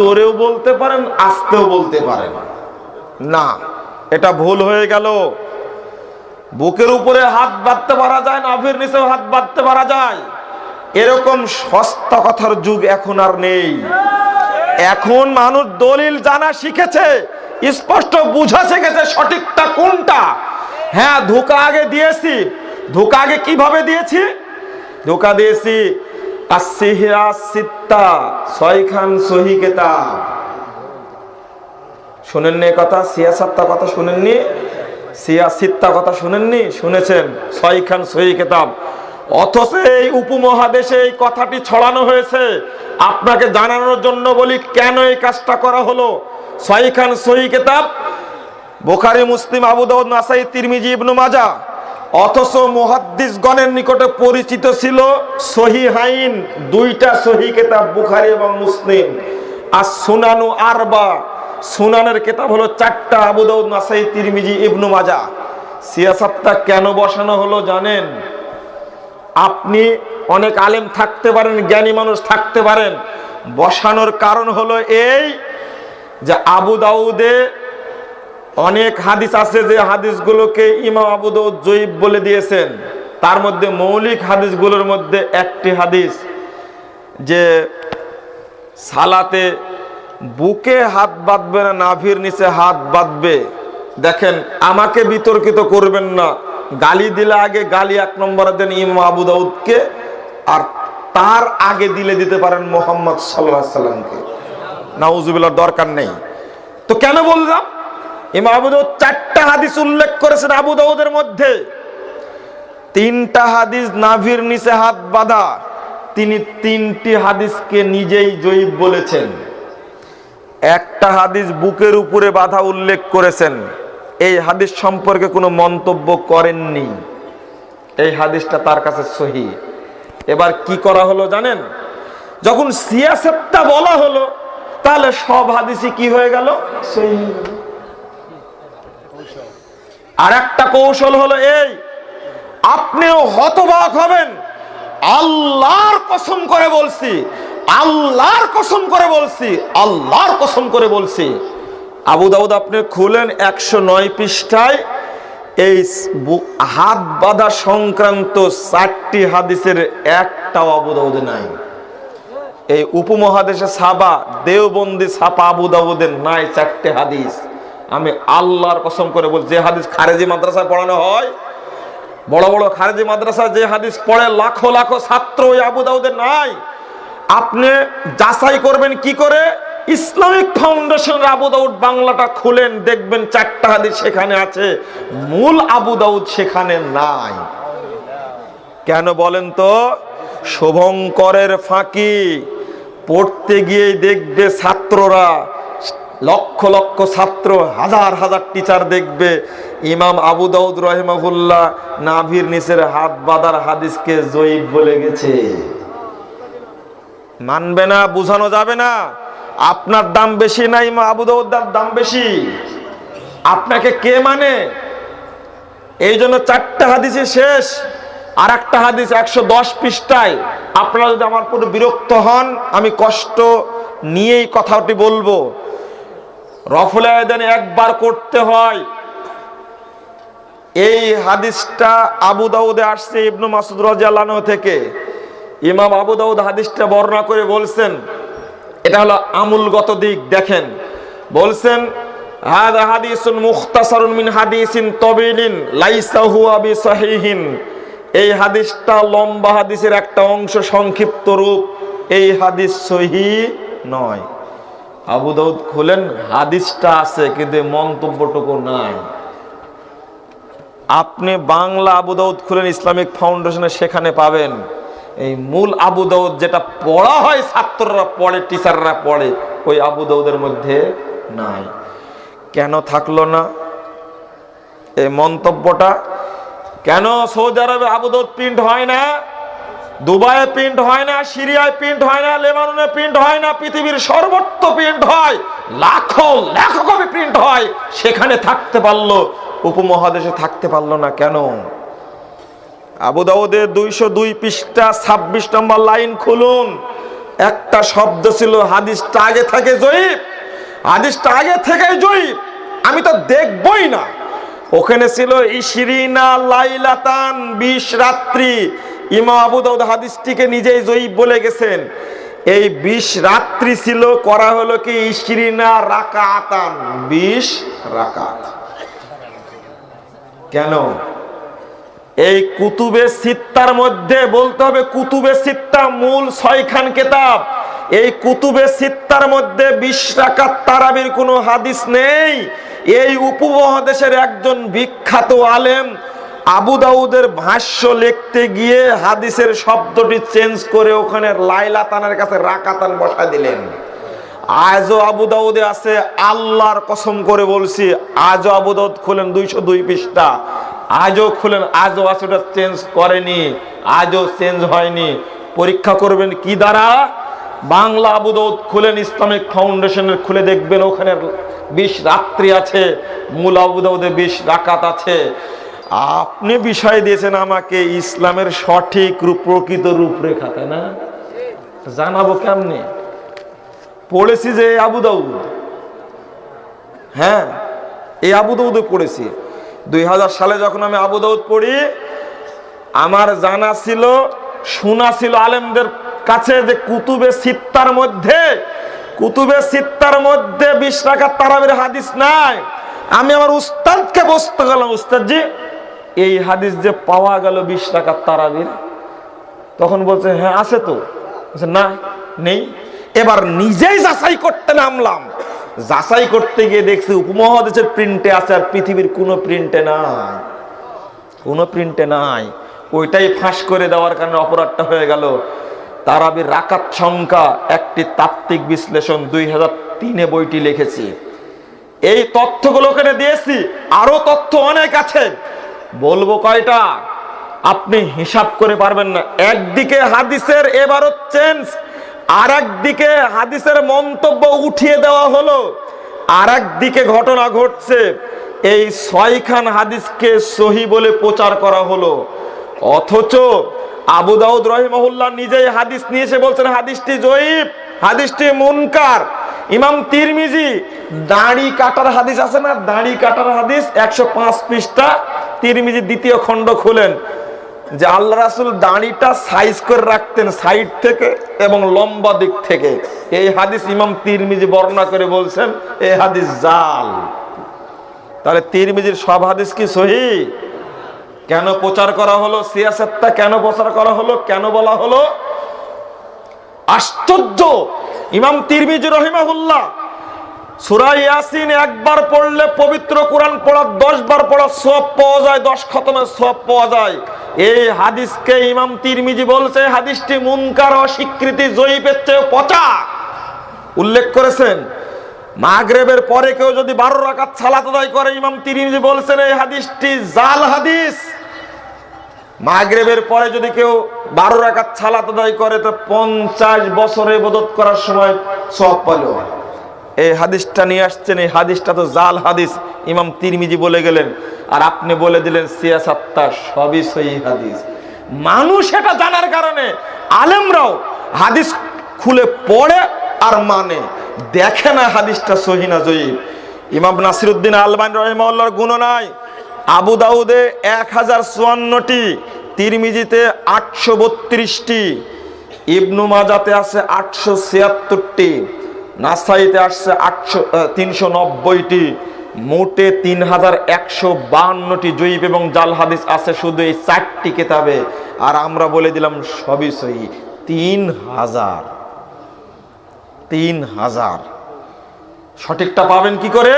জোরেও বলতে পারেন, আস্তেও বলতে পারেন। না, এটা ভুল হয়ে গেল। বুকের উপরে হাত বাঁধতে পারা যায় না নাভির নিচেও হাত বাঁধতে পারা যায়। এরকম সস্তা কথার যুগ এখন আর নেই। এখন মানুষ দলিল জানা শিখেছে, স্পষ্ট বুঝা শিখেছে সঠিকটা কোনটা। হ্যাঁ ধোকা আগে দিয়েছি। ধোকা আগে কীভাবে দিয়েছি? ধোকা দিয়েছি আসিহিয়া সিত্তা, ছয়খান সহি কেতাব। কথা? কথা কথা শুনেছেন? সহি অথচ এই উপমহাদেশে এই কথাটি ছড়ানো হয়েছে। আপনাকে জানানোর জন্য বলি, কেন এই কাজটা করা হলো? ছয়খান সহি কেতাব? বোখারি, মুসলিম আবু দাউদ নাসাই, তিরমিজি, ইবনু মাজা অথচ মুহাদ্দিস গণের নিকটে পরিচিত ছিল সহি হাইন, দুইটা সহি কেতাব, বুখারি এবং মুসলিম। আর সুনানু আরবা, সুনানের কেতাব হলো চারটা আবু দাউদ, নাসাই, তিরমিজি, ইবনু মাজা সিয়াসাতটা কেন বসানো হলো জানেন? আপনি অনেক আলেম থাকতে পারেন, জ্ঞানী মানুষ থাকতে পারেন। বসানোর কারণ হলো এই যে আবু দাউদে অনেক হাদিস আছে যে হাদিসগুলোকে ইমাম আবু দাউদ জয়ীব বলে দিয়েছেন। তার মধ্যে মৌলিক হাদিসগুলোর মধ্যে একটি হাদিস যে সালাতে বুকে হাত বাঁধবে না, নাভির নিচে হাত বাঁধবে। দেখেন, আমাকে বিতর্কিত করবেন না। গালি দিলে আগে গালি এক নম্বরে দেন ইমাম আবু দাউদকে, আর তার আগে দিলে দিতে পারেন মোহাম্মদ সাল্লাহ সাল্লামকে নাউজুবিল্লার দরকার নেই। তো কেন বললাম? ইমাম আবু দাউদ চারটা হাদিস উল্লেখ করেছেন আবু দাউদের মধ্যে। তিনটা হাদিস নাভির নিচে হাত বাঁধা। তিনি তিনটি হাদিসকে নিজেই জয়ীব বলেছেন। একটা হাদিস বুকের উপরে বাধা উল্লেখ করেছেন। এই হাদিস সম্পর্কে কোনো মন্তব্য করেননি। এই হাদিসটা তার কাছে সহি। এবার কি করা হলো জানেন? যখন সিয়াসতটা বলা হলো, তাহলে সব হাদিসই কি হয়ে গেল? সহি। হয়ে গেল আর একটা কৌশল হলো এই। আপনিও হতবাক হবেন। আল্লাহর কসম করে বলছি। আল্লাহর কসম করে বলছি। আল্লাহর কসম করে বলছি। আবু দাউদ, আপনি খুলেন একশো নয় পৃষ্ঠায়। এই হাত বাঁধা সংক্রান্ত চারটি হাদিসের একটাও আবু দাউদে নাই। এই উপমহাদেশে সাবা, দেওবন্দি ছাপা আবু দাউদের নাই চারটে হাদিস। আমি আল্লাহর কসম করে বলছি, যে হাদিস খারেজি মাদ্রাসায় পড়ানো হয়, বড় বড় খারেজি মাদ্রাসায় যে হাদিস পড়ে, লাখো লাখো ছাত্র ওই আবু দাউদের নাই। আপনি যাচাই করবেন কি করে? ইসলামিক ফাউন্ডেশনের আবু দাউদ বাংলাটা খুলেন, দেখবেন চারটা হাদিস সেখানে আছে। মূল আবু দাউদ সেখানে নাই। কেন বলেন তো? শুভঙ্করের ফাঁকি, পড়তে গিয়ে দেখবে ছাত্ররা লক্ষ লক্ষ ছাত্র, হাজার হাজার টিচার দেখবে। ইমাম আবু দাউদ রহিমাহুল্লাহ নাভির নিচের হাত বাঁধার হাদিসকে জয়ীব বলে গেছে। মানবে না, বুঝানো যাবে না। আপনার দাম বেশি না, ইমাম আবু দাউদার দাম বেশি। আপনাকে কে মানে? এই জন্য চারটা হাদিসে শেষ। আর একটা হাদিস একশো দশ পৃষ্ঠায়, আপনারা যদি আমার পুরো বিরক্ত হন, আমি কষ্ট নিয়েই কথাটি বলব। রফুল আয়দানে একবার করতে হয়। এই হাদিসটা আবু দাউদে আসছে ইবনু মাসুদ রাজিয়াল্লাহ থেকে। ইমাম আবু দাউদ হাদিসটা বর্ণনা করে বলছেন, এটা হলো আমূলগত দিক, দেখেন। বলছেন হাদা হাদিসুন মুখতাসারুন মিন হাদিসিন তবিলিন লাইসা হুয়া বিসাহিহিন। এই হাদিসটা লম্বা হাদিসের একটা অংশ সংক্ষিপ্ত রূপ, এই হাদিস সহি নয়। আবু দাউদ খুলেন, হাদিসটা আছে, কিন্তু মন্তব্যটুকু নাই। আপনি বাংলা আবু দাউদ খুলেন, ইসলামিক ফাউন্ডেশনে সেখানে পাবেন। এই মূল আবু দাউদ যেটা পড়া হয়, ছাত্ররা পড়ে, টিচাররা পড়ে, ওই আবু দাউদের মধ্যে নাই। কেন থাকল না? এই মন্তব্যটা, কেন সৌদি আরবে আবু দাউদ প্রিন্ট হয় না? দুবাইয়ে প্রিন্ট হয় না, সিরিয়ায় প্রিন্ট হয় না, লেবাননে প্রিন্ট হয় না, পৃথিবীর সর্বত্র প্রিন্ট হয়। লাখো লাখো কপি প্রিন্ট হয়। সেখানে থাকতে পারল, উপমহাদেশে থাকতে পারল না কেন? আবু দাউদের দুইশো দুই পৃষ্ঠা, ছাব্বিশ নম্বর লাইন খুলুন। একটা শব্দ ছিল, হাদিসটা আগে থেকে জয়ীব। হাদিসটা আগে থেকে জয়ীব। আমি তো দেখবই না। ওখানে ছিল, ইশরিনা লাইলাতান বিশ রাত্রি ইমা আবু দাউদ হাদিসটিকে নিজেই জয়ীব বলে গেছেন। এই বিশ রাত্রি ছিল, করা হলো কি ইশরিনা রাকাতান? বিশ রাকাত। কেন? এই কুতুবে সিত্তার মধ্যে বলতে হবে, কুতুবে সিত্তা মূল ছয়খান কেতাব। এই কুতুবে সিত্তার মধ্যে বিশ রাকাত তারাবির কোনো হাদিস নেই। এই উপমহাদেশের একজন বিখ্যাত আলেম আবু দাউদের ভাষ্য লিখতে গিয়ে হাদিসের শব্দটি চেঞ্জ করে ওখানে লাইলা তানের কাছে রাকাতান বসা দিলেন। আজও আবু দাউদে আছে আল্লাহর কসম করে বলছি, আজও আবু দাউদ খুলেন দুইশো দুই পৃষ্ঠা। আজও খুলেন, আজও আছে ওটা চেঞ্জ করেনি, আজও চেঞ্জ হয়নি। পরীক্ষা করবেন কি দ্বারা? বাংলা আবু দাউদ খুলেন ইসলামিক ফাউন্ডেশনের খুলে দেখবেন ওখানে বিশ রাত্রি আছে, মূল আবু দাউদে বিশ রাকাত আছে। আপনি বিষয় দিয়েছেন আমাকে ইসলামের সঠিক রূপ, প্রকৃত রূপরেখা, তাই না? জানাব কেমনে? পড়েছি যে আবু দাউদ। হ্যাঁ এই আবু দাউদে পড়েছি। দুই হাজার সালে যখন আমি আবু দাউদ পড়ি, আমার জানা ছিল, শোনা ছিল আলেমদের কাছে যে কুতুবে সিত্তার মধ্যে, কুতুবে সিত্তার মধ্যে বিশ টাকার তারাবির হাদিস নাই। আমি আমার উস্তাদকে বসতে গেলাম, উস্তাদজি। এই হাদিস যে পাওয়া গেল বিশ টাকার তারাবির, তখন বলছে হ্যাঁ আছে তো। না, নেই। এবার নিজেই যাচাই করতে নামলাম। যাচাই করতে গিয়ে দেখছি উপমহাদেশের প্রিন্টে আছে আর পৃথিবীর কোনো প্রিন্টে নাই। কোনো প্রিন্টে নাই। ওইটাই ফাঁস করে দেওয়ার কারণে অপরাধটা হয়ে গেল। তারাবির রাকাত সংখ্যা, একটি তাত্ত্বিক বিশ্লেষণ দুই হাজার তিনে বইটি লিখেছি। এই তথ্যগুলো ওখানে দিয়েছি। আরও তথ্য অনেক আছে। বলব কয়টা? আপনি হিসাব করে পারবেন না। একদিকে হাদিসের এবারও চেঞ্জ আর একদিকে হাদিসের মন্তব্য উঠিয়ে দেওয়া হলো। আর একদিকে ঘটনা ঘটছে, এই ছয়খান হাদিসকে সহি বলে প্রচার করা হলো। অথচ আবু দাউদ রহিমহুল্লাহ নিজেই হাদিস নিয়ে এসে বলছেন, হাদিসটি জয়ীব হাদিসটি মুনকার। ইমাম তিরমিজি, দাড়ি কাটার হাদিস আছে না? দাড়ি কাটার হাদিস একশো পাঁচ পৃষ্ঠা তিরমিজি দ্বিতীয় খণ্ড খুলেন যে আল্লাহ রাসুল দাড়িটা সাইজ করে রাখতেন সাইড থেকে এবং লম্বা দিক থেকে। এই হাদিস ইমাম তিরমিজি বর্ণনা করে বলছেন এই হাদিস জাল। তাহলে তিরমিজির সব হাদিস কি সহি? কেন প্রচার করা হলো? সিয়াসতটা কেন প্রচার করা হলো? কেন বলা হলো? আশ্চর্য! ইমাম তিরমিজি রহিমাহুল্লাহ সুরা একবার পড়লে পবিত্র কোরআন পড়া দশ বার পড়া সব পাওয়া যায়, দশ খতমের সব পাওয়া যায়। এই হাদিসকে ইমাম তিরমিজি বলছে হাদিসটি মুনকার, অস্বীকৃতি জয়ীপের চেয়ে পচা। উল্লেখ করেছেন, মাগরেবের পরে কেউ যদি বারো রাকাত সালাত আদায় করে, ইমাম তিরমিজি বলছেন, এই হাদিসটি জাল হাদিস। মাগরেবের পরে যদি কেউ বারো রাকাত সালাত আদায় করে, তো পঞ্চাশ বছরে বদত করার সময় সব পেল এই হাদিসটা নিয়ে আসছেন, এই হাদিসটা তো জাল হাদিস। ইমাম তিরমিজি বলে গেলেন, আর আপনি বলে দিলেন সিয়াসাত্তা সবই সহি হাদিস। মানুষ এটা জানার কারণে আলেমরাও হাদিস খুলে পড়ে আর মানে। দেখে না হাদিসটা সহি না জয়ীব ইমাম নাসিরুদ্দিন আলবান রহিমাল্লাহর গুণ নাই। আবু দাউদে এক হাজার চুয়ান্নটি, তিরমিজিতে আটশো বত্রিশটি, ইবনু মাজাতে আছে আটশো ছিয়াত্তরটি। নাসাইতে আসছে আটশো তিনশো নব্বইটি, মোটে তিন হাজার একশো বাহান্নটি জৈব এবং জাল হাদিস আছে শুধু এই চারটি কেতাবে। আর আমরা বলে দিলাম সবই সহি। তিন হাজার তিন হাজার সঠিকটা পাবেন কি করে?